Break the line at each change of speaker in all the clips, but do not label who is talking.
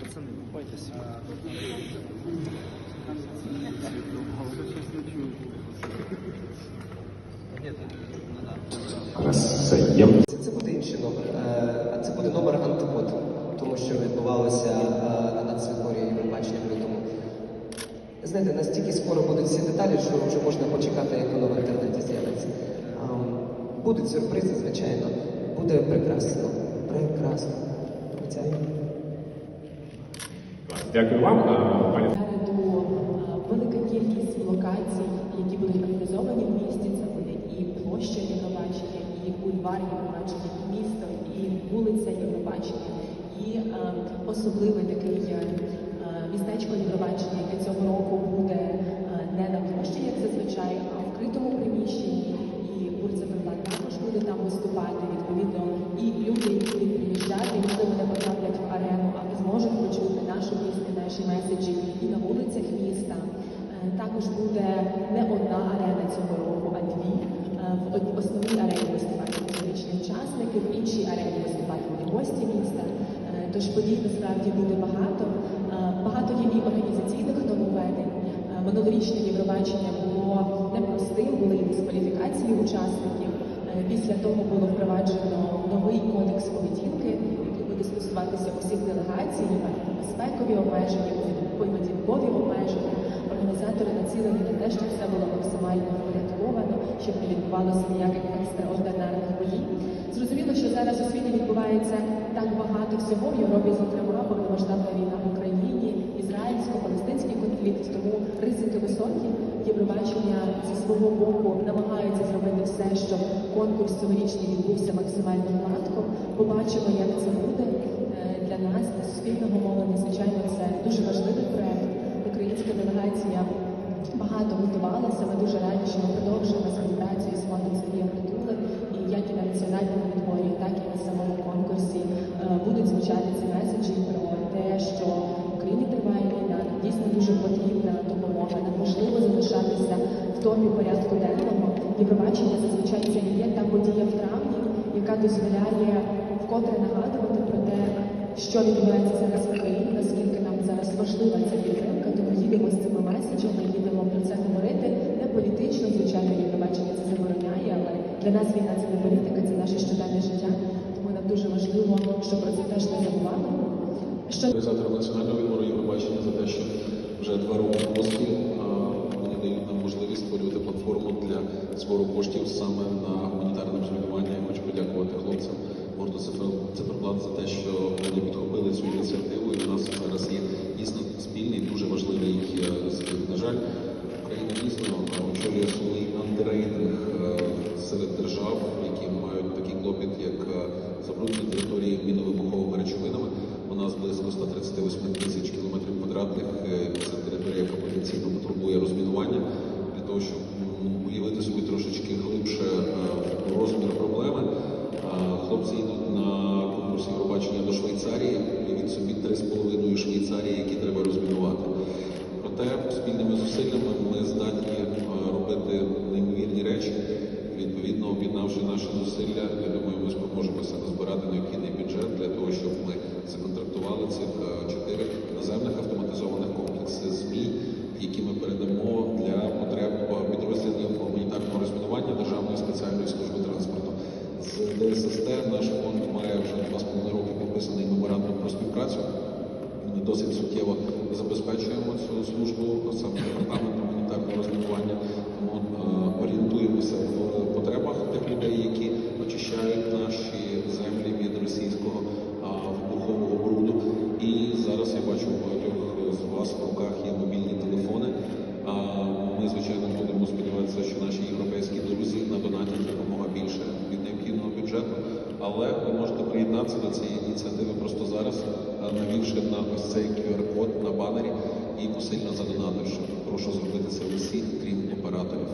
Пацаны, купайтесь.
Розсаєм.
Це, буде інший номер. Е, Це буде номер антипод, тому що відбувалося е, на нацвідборі Євробачення в лютому. Знаєте, настільки скоро будуть всі деталі, що вже можна почекати, як воно в інтернеті з'явиться. Будуть сюрпризи, звичайно. Буде прекрасно. Прекрасно. Обіцяю.
Дякую вам,
велика кількість локацій, які будуть організовані в місті. Це буде і площа Євробачення, і бульвар Євробачення, і місто, і вулиця Євробачення, і особливий такий містечко Євробачення, яке цього року буде е, не на площі, як зазвичай, а в вкритому приміщенні. І Бурцеферблат також буде там виступати. Відповідно, і люди, які будуть приїжджати, можливо, не потраплять в арену, але зможуть почути нашу пісню, наші меседжі і на вулицях міста. Е, Також буде не одна арена цього року, а дві. Е, В основній арені виступатимуть цьогорічні учасники, в іншій арені виступатимуть гості міста. Тож подій насправді буде багато. Е, Багато є і організаційних нововведень. Е, Минулорічне Євробачення було непростим, були і дискваліфікації учасників. Е, Після того було впроваджено новий кодекс поведінки, який буде стосуватися усіх делегацій, безпекові обмеження, поведінкові обмеження. Організатори націлені на те, щоб все було максимально врятовано, щоб не відбувалося ніяких екстраординарних подій. Зрозуміло, що зараз у світі відбувається так багато всього в Європі, зокрема, повномасштабна війна в Україні, ізраїльсько-палестинський конфлікт, тому ризики високі. Євробачення зі свого боку намагається зробити все, щоб конкурс цьогорічний відбувся максимально гладко. Побачимо, як це буде Е, для нас, для суспільного мовлення. Звичайно, це дуже важливий проект. Українська делегація багато готувалася. Ми дуже раді, що ми продовжуємо співпрацю з фондом Сергія Притули. І як і на національному відборі, так і на самому конкурсі е, будуть звучати ці меседжі про те, що Україні триває війна, дійсно дуже потрібна допомога. Нам важливо залишатися в топі порядку денного. Євробачення зазвичай це є та подія в травні, яка дозволяє вкотре нагадувати про те, що відбувається зараз в Україні, наскільки нам зараз важлива ця підтримка, тому їдемо з цими меседжами, їдемо про це говорити. Не політично, звичайно, Євробачення це забороняє, але для нас війна це не політика, це наше щоденне життя. Тому нам дуже важливо, щоб про це теж не забували. Що
Організатори національного відбору Євробачення за те, що вже два роки поспіль вони дають нам можливість створювати платформу для збору коштів саме на гуманітарне розмінування. Я хочу подякувати хлопцям гурту «Цифер- циферблат за те, що вони підхопили цю ініціативу. І у нас зараз є дійсно спільний, дуже важливий звіт. На жаль, Україна дійсно очолює свій антирейтинг е, серед держав, які мають такий клопіт, як е, забруднені території міновибуховими речовинами. У нас близько 138 тисяч кілометрів квадратних. е, Це територія, яка потенційно потребує розмінування для того, щоб уявити собі трошечки глибше е, розмір проблеми. Е, Хлопці йдуть на конкурс Євробачення до Швейцарії. Уявіть собі 3,5 Швейцарії, які треба розмінувати. Проте спільними зусиллями ми здатні е, робити неймовірні речі. Відповідно, об'єднавши наші зусилля, я думаю, ми спроможемося назбирати необхідний бюджет для того, щоб ми законтрактували цих чотири наземних автоматизованих комплекси ЗМІ, які ми передамо для потреб наш фонд має вже два з половиною роки підписаний меморандум про співпрацю. Ми досить суттєво забезпечуємо цю службу саме департаменту гуманітарного розмінування. Тому е, орієнтуємося в потребах тих людей, до цієї ініціативи просто зараз, навівши на ось цей QR-код на банері і посильно задонативши. Прошу зробити це усіх, крім операторів.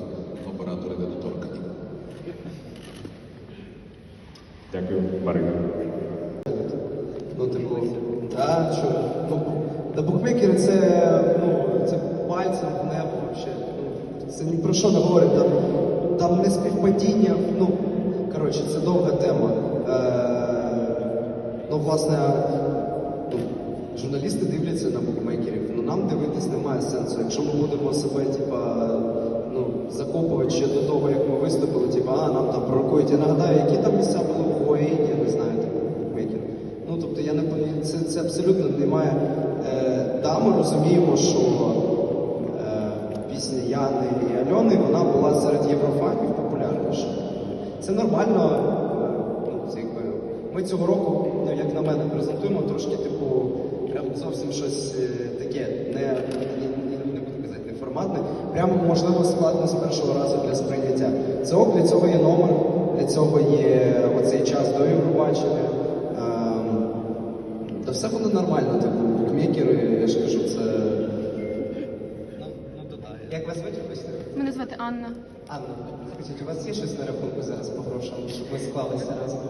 Оператори недоторкані.
Дякую, Марина.
Ну, типу, та що? Ну, та букмекери це, ну, це пальцем в небо вообще. Ну,
це ні про що не говорить. Там, там не співпадіння. Ну, коротше, це довга тема. Ну, власне, журналісти дивляться на букмекерів. Ну нам дивитись немає сенсу. Якщо ми будемо себе, типа, ну, закопувати ще до того, як ми виступили, типа, а нам там пророкують. Я нагадаю, які там місця були в Гуаїні, ви знаєте, букмекер. Ну, тобто я не це, це абсолютно немає. Е, да, ми розуміємо, що е, пісня Яни і Альони вона була серед єврофанів популярніша. Це нормально. е, Ну, це якби ми цього року, ну як на мене, презентуємо трошки, типу, зовсім щось е, таке, не, не, буду казати, неформатне, прямо можливо складно з першого разу для сприйняття. Це для цього є номер, для цього є оцей час до Євробачення. Ем, Та все буде нормально, типу, букмекери, я ж кажу, це. Як вас звуть, вибачте?
Мене звати Анна.
Анна, скажіть, у вас є щось на рахунку зараз по грошам, щоб ми склалися разом?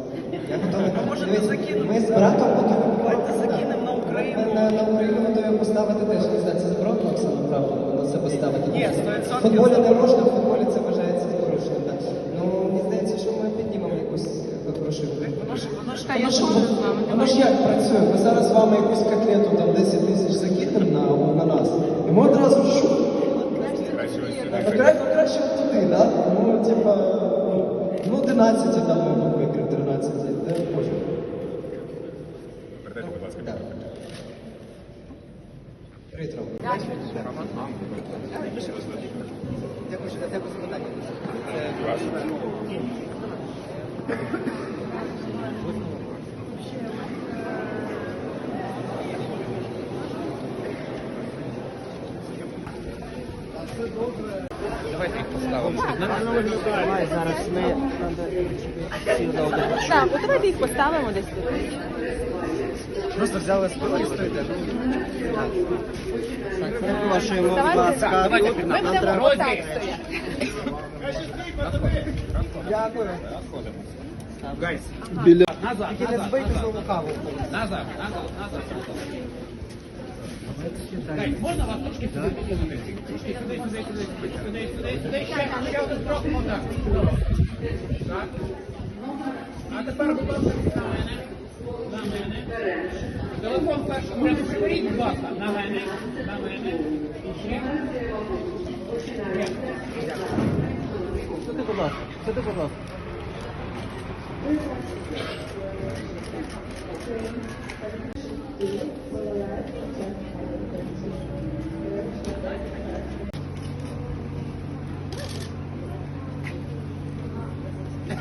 Я готовий. Дивіться, Ми з братом готові. Давайте закинемо на Україну. На, на Україну готові поставити теж. Не знаю, це заборонено Оксана, правда, на себе ставити. Ні, 100% В футболі не можна, в футболі це вважається порушенням. Так. Ну, мені здається, що ми піднімемо якусь грошину.
З вами.
Воно ж як працює? Ми зараз з вами якусь котлету там 10 тисяч закинемо на, на нас. І ми одразу що? А краще, краще туди, да? Ну, типа, ну, 11 там ми букмекер, 13, де можемо.
Передайте, будь ласка,
Так. Привіт, Ром. Дякую, що дякую за питання.
Так, от давайте їх поставимо десь тут.
Просто взяли спину і стоїте.
Перепрошуємо, будь
Давайте.
ласка.
Ми будемо отак стояти.
Дякую.
Гайс.
Тільки не збийте знову каву.
Можна вас трошки сюди підтягнути? Сюди, сюди, сюди, сюди, сюди, сюди, ще, ще один крок, отак. Так. А тепер, будь ласка, на мене. На мене. Телефон ряду приберіть, будь ласка. На мене. На мене. І ще.
Сюди, будь ласка. Сюди, будь ласка.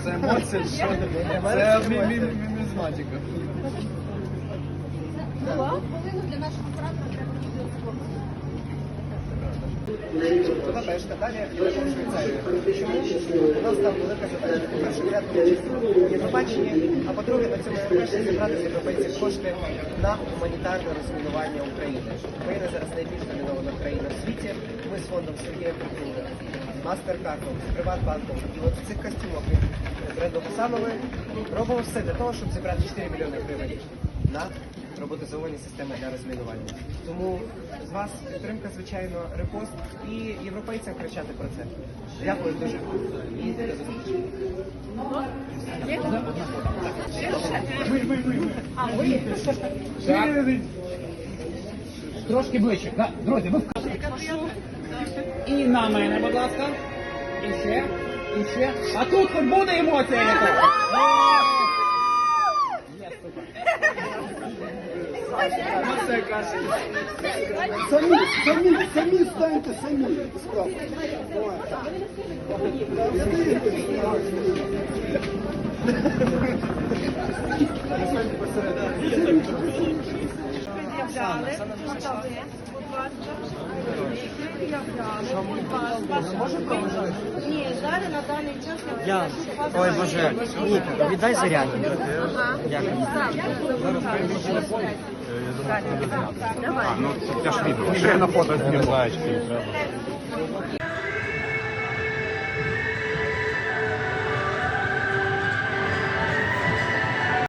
Це емоція, що це мі- мі- мі- мімізматика.
Вона теж далі йдемо в Швейцарію. Чому? У нас там велика задача. По-перше, участі Євробачення, а по-друге, на цьому Євробаченні зібрати з європейців кошти на гуманітарне розмінування України. Україна зараз найбільш домінована країна в світі. Ми з фондом Сергія Притули, з Приватбанком і от в цих костюмах від бренду Хасанови робимо все для того, щоб зібрати 4 мільйони гривень роботизовані системи для розмінування. Тому з вас підтримка, звичайно, репост і європейцям кричати про це. Дякую дуже. І.
Трошки ближче. Друзі, ви І на мене, будь ласка. І ще, і ще. А тут хоч буде емоція? Є, супер.
Емоція каже.
Самі, самі, самі станьте, самі. Справді.
Пред'являли, Ні, зараз на даний час не
Я. Ой, Боже. Ні, віддай зарядні. Дякую.
А, ну, я ж відео. Ще на фото.